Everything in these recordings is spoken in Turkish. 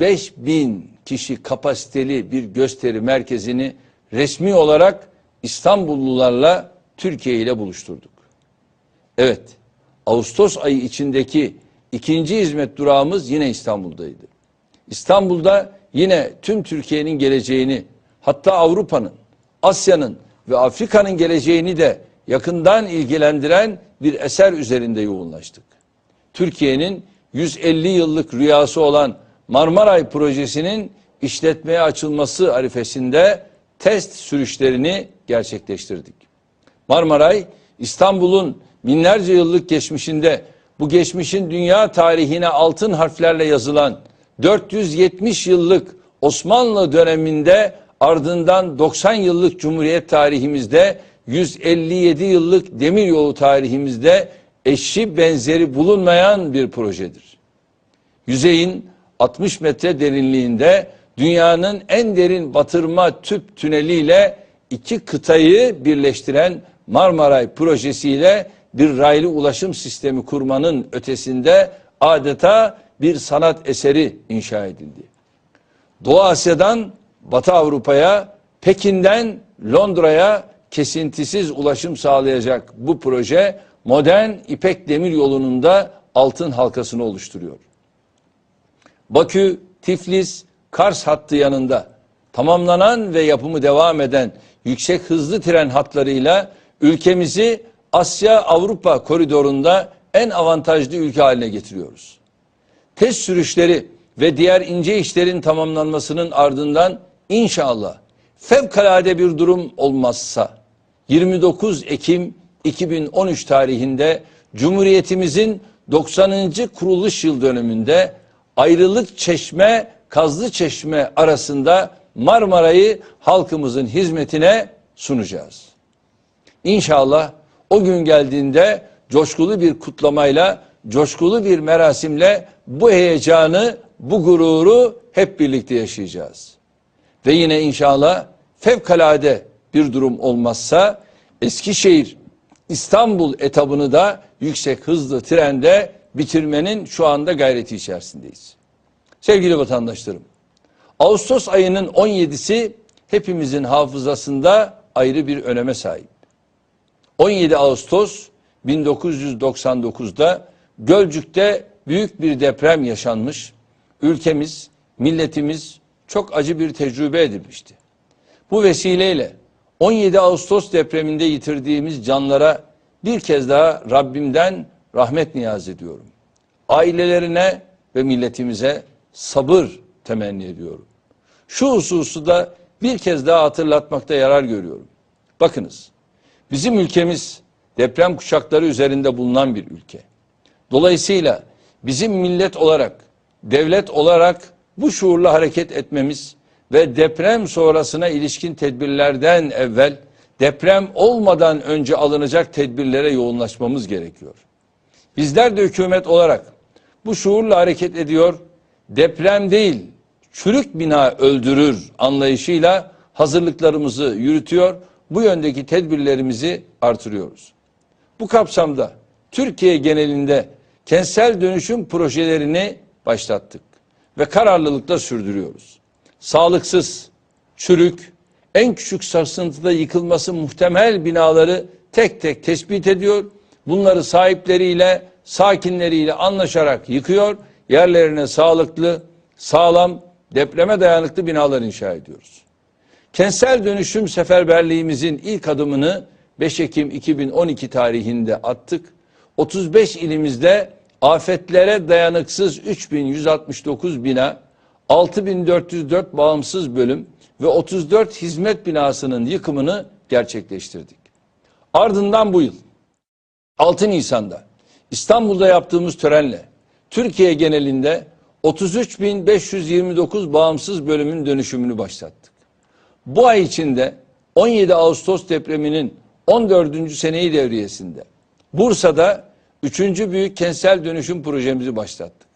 5000 kişi kapasiteli bir gösteri merkezini resmi olarak İstanbullularla Türkiye ile buluşturduk. Evet, Ağustos ayı içindeki ikinci hizmet durağımız yine İstanbul'daydı. İstanbul'da yine tüm Türkiye'nin geleceğini, hatta Avrupa'nın, Asya'nın ve Afrika'nın geleceğini de yakından ilgilendiren bir eser üzerinde yoğunlaştık. Türkiye'nin 150 yıllık rüyası olan Marmaray projesinin işletmeye açılması arifesinde test sürüşlerini gerçekleştirdik. Marmaray, İstanbul'un binlerce yıllık geçmişinde bu geçmişin dünya tarihine altın harflerle yazılan 470 yıllık Osmanlı döneminde ardından 90 yıllık Cumhuriyet tarihimizde 157 yıllık demiryolu tarihimizde eşi benzeri bulunmayan bir projedir. Yüzeyin 60 metre derinliğinde dünyanın en derin batırma tüp tüneliyle iki kıtayı birleştiren Marmaray projesiyle bir raylı ulaşım sistemi kurmanın ötesinde adeta bir sanat eseri inşa edildi. Doğu Asya'dan Batı Avrupa'ya, Pekin'den Londra'ya kesintisiz ulaşım sağlayacak bu proje modern İpek Demir Yolu'nun da altın halkasını oluşturuyor. Bakü, Tiflis, Kars hattı yanında tamamlanan ve yapımı devam eden yüksek hızlı tren hatlarıyla ülkemizi Asya-Avrupa koridorunda en avantajlı ülke haline getiriyoruz. Test sürüşleri ve diğer ince işlerin tamamlanmasının ardından inşallah fevkalade bir durum olmazsa 29 Ekim 2013 tarihinde Cumhuriyetimizin 90. kuruluş yıl dönümünde ayrılık çeşme Kazlı Çeşme arasında Marmara'yı halkımızın hizmetine sunacağız. İnşallah o gün geldiğinde coşkulu bir kutlamayla, coşkulu bir merasimle bu heyecanı, bu gururu hep birlikte yaşayacağız. Ve yine inşallah fevkalade bir durum olmazsa Eskişehir İstanbul etabını da yüksek hızlı trende bitirmenin şu anda gayreti içerisindeyiz. Sevgili vatandaşlarım, Ağustos ayının 17'si hepimizin hafızasında ayrı bir öneme sahip. 17 Ağustos 1999'da Gölcük'te büyük bir deprem yaşanmış. Ülkemiz, milletimiz çok acı bir tecrübe edilmişti. Bu vesileyle 17 Ağustos depreminde yitirdiğimiz canlara bir kez daha Rabbimden rahmet niyaz ediyorum. Ailelerine ve milletimize sabır temenni ediyorum. Şu hususu da bir kez daha hatırlatmakta yarar görüyorum. Bakınız, bizim ülkemiz deprem kuşakları üzerinde bulunan bir ülke. Dolayısıyla bizim millet olarak, devlet olarak bu şuurla hareket etmemiz ve deprem sonrasına ilişkin tedbirlerden evvel deprem olmadan önce alınacak tedbirlere yoğunlaşmamız gerekiyor. Bizler de hükümet olarak bu şuurla hareket ediyor. Deprem değil, çürük bina öldürür anlayışıyla hazırlıklarımızı yürütüyor. Bu yöndeki tedbirlerimizi artırıyoruz. Bu kapsamda Türkiye genelinde kentsel dönüşüm projelerini başlattık ve kararlılıkla sürdürüyoruz. Sağlıksız, çürük, en küçük sarsıntıda yıkılması muhtemel binaları tek tek tespit ediyor. Bunları sahipleriyle, sakinleriyle anlaşarak yıkıyor. Yerlerine sağlıklı, sağlam, depreme dayanıklı binalar inşa ediyoruz. Kentsel dönüşüm seferberliğimizin ilk adımını 5 Ekim 2012 tarihinde attık. 35 ilimizde afetlere dayanıksız 3169 bina, 6404 bağımsız bölüm ve 34 hizmet binasının yıkımını gerçekleştirdik. Ardından bu yıl 6 Nisan'da İstanbul'da yaptığımız törenle Türkiye genelinde 33.529 bağımsız bölümün dönüşümünü başlattık. Bu ay içinde 17 Ağustos depreminin 14. seneyi devriyesinde Bursa'da 3. büyük kentsel dönüşüm projemizi başlattık.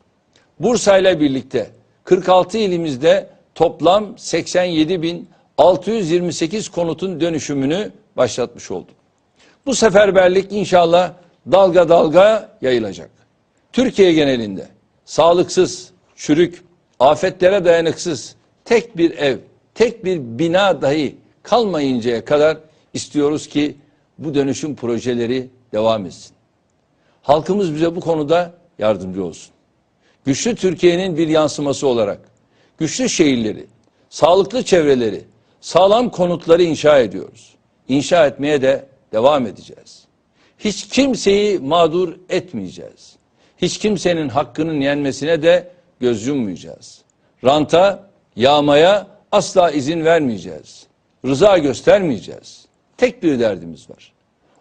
Bursa ile birlikte 46 ilimizde toplam 87.628 konutun dönüşümünü başlatmış olduk. Bu seferberlik inşallah dalga dalga yayılacak. Türkiye genelinde sağlıksız, çürük, afetlere dayanıksız tek bir ev, tek bir bina dahi kalmayıncaya kadar istiyoruz ki bu dönüşüm projeleri devam etsin. Halkımız bize bu konuda yardımcı olsun. Güçlü Türkiye'nin bir yansıması olarak güçlü şehirleri, sağlıklı çevreleri, sağlam konutları inşa ediyoruz. İnşa etmeye de devam edeceğiz. Hiç kimseyi mağdur etmeyeceğiz. Hiç kimsenin hakkının yenmesine de göz yummayacağız. Ranta, yağmaya asla izin vermeyeceğiz. Rıza göstermeyeceğiz. Tek bir derdimiz var.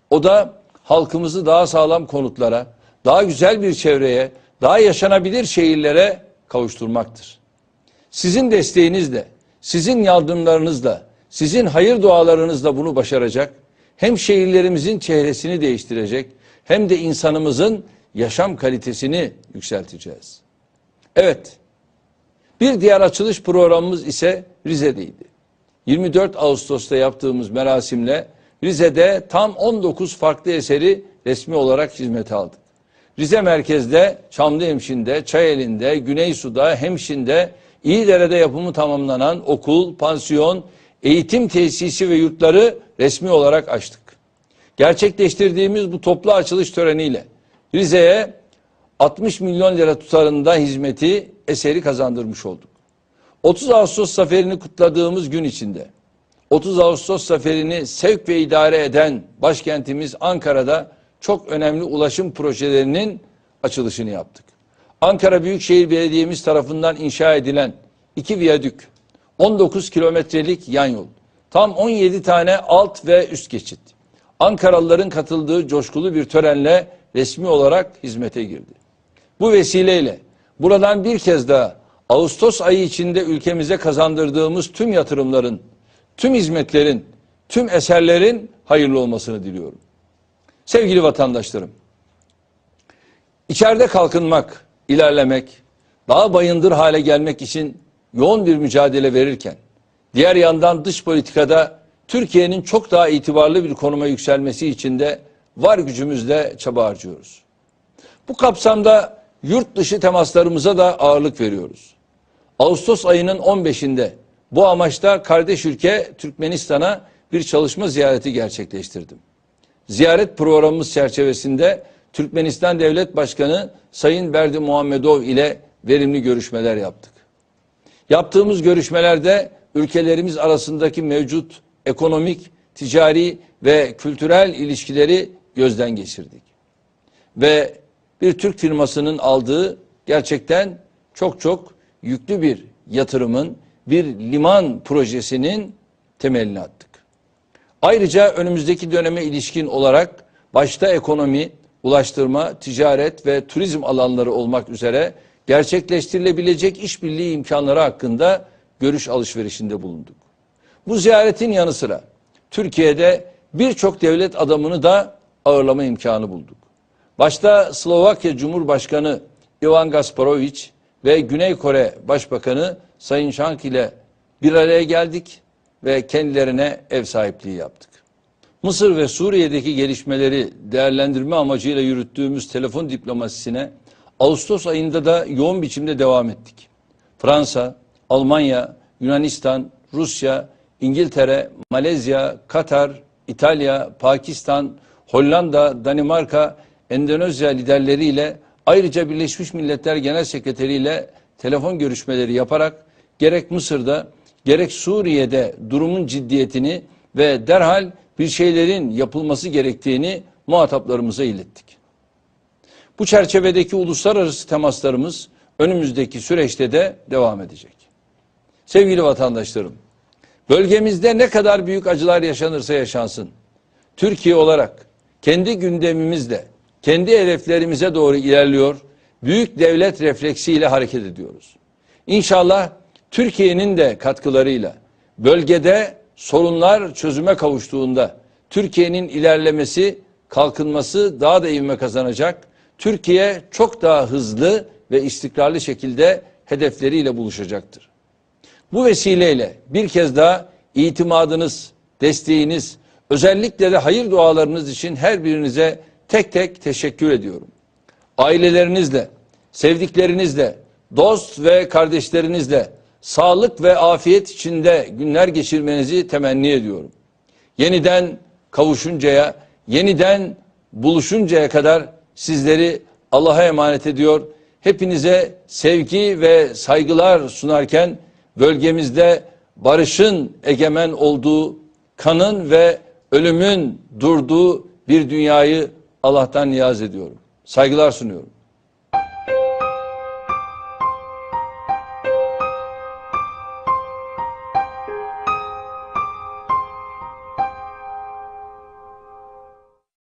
O da halkımızı daha sağlam konutlara, daha güzel bir çevreye, daha yaşanabilir şehirlere kavuşturmaktır. Sizin desteğinizle, sizin yardımlarınızla, sizin hayır dualarınızla bunu başaracak, hem şehirlerimizin çehresini değiştirecek, hem de insanımızın yaşam kalitesini yükselteceğiz. Evet, bir diğer açılış programımız ise Rize'deydi. 24 Ağustos'ta yaptığımız merasimle Rize'de tam 19 farklı eseri resmi olarak hizmete aldık. Rize merkezde, Çamlıhemşin'de, Çayeli'nde, Güneysu'da, Hemşin'de, İyidere'de yapımı tamamlanan okul, pansiyon, eğitim tesisi ve yurtları resmi olarak açtık. Gerçekleştirdiğimiz bu toplu açılış töreniyle Rize'ye 60 milyon lira tutarında hizmeti eseri kazandırmış olduk. 30 Ağustos zaferini kutladığımız gün içinde 30 Ağustos zaferini sevk ve idare eden başkentimiz Ankara'da çok önemli ulaşım projelerinin açılışını yaptık. Ankara Büyükşehir Belediye'miz tarafından inşa edilen iki viyadük, 19 kilometrelik yan yol, tam 17 tane alt ve üst geçit. Ankaralıların katıldığı coşkulu bir törenle resmi olarak hizmete girdi. Bu vesileyle buradan bir kez daha Ağustos ayı içinde ülkemize kazandırdığımız tüm yatırımların, tüm hizmetlerin, tüm eserlerin hayırlı olmasını diliyorum. Sevgili vatandaşlarım, içeride kalkınmak, ilerlemek, daha bayındır hale gelmek için yoğun bir mücadele verirken, diğer yandan dış politikada Türkiye'nin çok daha itibarlı bir konuma yükselmesi için de var gücümüzle çaba harcıyoruz. Bu kapsamda yurt dışı temaslarımıza da ağırlık veriyoruz. Ağustos ayının 15'inde bu amaçta kardeş ülke Türkmenistan'a bir çalışma ziyareti gerçekleştirdim. Ziyaret programımız çerçevesinde Türkmenistan Devlet Başkanı Sayın Berdi Muhammedov ile verimli görüşmeler yaptık. Yaptığımız görüşmelerde ülkelerimiz arasındaki mevcut ekonomik, ticari ve kültürel ilişkileri gözden geçirdik. Ve bir Türk firmasının aldığı gerçekten çok çok yüklü bir yatırımın, bir liman projesinin temelini attık. Ayrıca önümüzdeki döneme ilişkin olarak başta ekonomi, ulaştırma, ticaret ve turizm alanları olmak üzere gerçekleştirilebilecek işbirliği imkanları hakkında görüş alışverişinde bulunduk. Bu ziyaretin yanı sıra Türkiye'de birçok devlet adamını da ağırlama imkanı bulduk. Başta Slovakya Cumhurbaşkanı Ivan Gasparovic ve Güney Kore Başbakanı Sayın Şank ile bir araya geldik ve kendilerine ev sahipliği yaptık. Mısır ve Suriye'deki gelişmeleri değerlendirme amacıyla yürüttüğümüz telefon diplomasisine Ağustos ayında da yoğun biçimde devam ettik. Fransa, Almanya, Yunanistan, Rusya, İngiltere, Malezya, Katar, İtalya, Pakistan, Hollanda, Danimarka, Endonezya liderleriyle ayrıca Birleşmiş Milletler Genel Sekreteri ile telefon görüşmeleri yaparak gerek Mısır'da gerek Suriye'de durumun ciddiyetini ve derhal bir şeylerin yapılması gerektiğini muhataplarımıza ilettik. Bu çerçevedeki uluslararası temaslarımız önümüzdeki süreçte de devam edecek. Sevgili vatandaşlarım, bölgemizde ne kadar büyük acılar yaşanırsa yaşansın, Türkiye olarak kendi gündemimizle, kendi hedeflerimize doğru ilerliyor, büyük devlet refleksiyle hareket ediyoruz. İnşallah Türkiye'nin de katkılarıyla bölgede sorunlar çözüme kavuştuğunda Türkiye'nin ilerlemesi, kalkınması daha da ivme kazanacak. Türkiye çok daha hızlı ve istikrarlı şekilde hedefleriyle buluşacaktır. Bu vesileyle bir kez daha itimadınız, desteğiniz, özellikle de hayır dualarınız için her birinize tek tek teşekkür ediyorum. Ailelerinizle, sevdiklerinizle, dost ve kardeşlerinizle sağlık ve afiyet içinde günler geçirmenizi temenni ediyorum. Yeniden kavuşuncaya, yeniden buluşuncaya kadar sizleri Allah'a emanet ediyor. Hepinize sevgi ve saygılar sunarken bölgemizde barışın egemen olduğu, kanın ve ölümün durduğu bir dünyayı Allah'tan niyaz ediyorum. Saygılar sunuyorum.